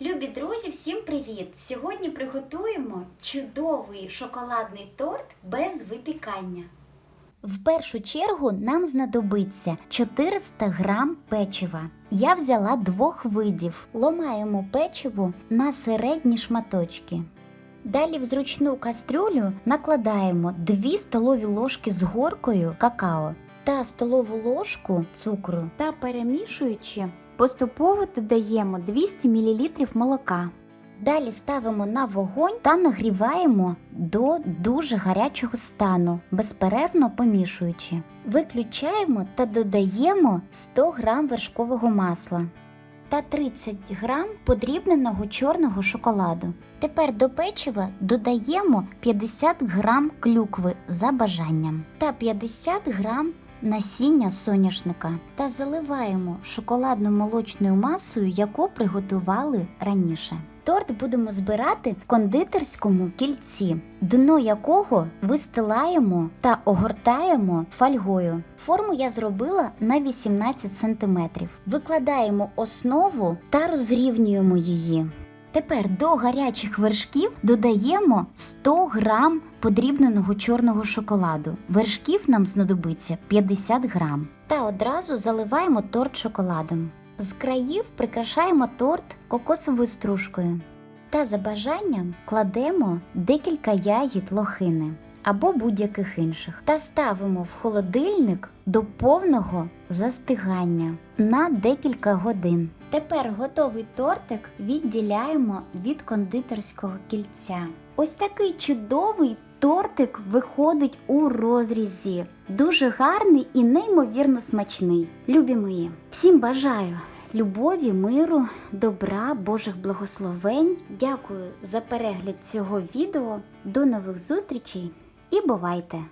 Любі друзі, всім привіт! Сьогодні приготуємо чудовий шоколадний торт без випікання. В першу чергу нам знадобиться 400 грам печива. Я взяла двох видів. Ломаємо печиво на середні шматочки. Далі в зручну кастрюлю накладаємо 2 столові ложки з горкою какао та столову ложку цукру та перемішуючи, поступово додаємо 200 мл молока. Далі ставимо на вогонь та нагріваємо до дуже гарячого стану, безперервно помішуючи. Виключаємо та додаємо 100 г вершкового масла та 30 г подрібненого чорного шоколаду. Тепер до печива додаємо 50 г клюкви за бажанням та 50 г насіння соняшника та заливаємо шоколадно-молочною масою, яку приготували раніше. Торт будемо збирати в кондитерському кільці, дно якого вистилаємо та огортаємо фольгою. Форму я зробила на 18 см. Викладаємо основу та розрівнюємо її. Тепер до гарячих вершків додаємо 100 грам подрібненого чорного шоколаду. Вершків нам знадобиться 50 грам. Та одразу заливаємо торт шоколадом. З країв прикрашаємо торт кокосовою стружкою. Та за бажанням кладемо декілька ягід лохини або будь-яких інших та ставимо в холодильник до повного застигання на декілька годин. Тепер готовий тортик відділяємо від кондитерського кільця. Ось такий чудовий тортик виходить у розрізі. Дуже гарний і неймовірно смачний. Любі мої, всім бажаю! Любові, миру, добра, Божих благословень. Дякую за перегляд цього відео. До нових зустрічей і бувайте!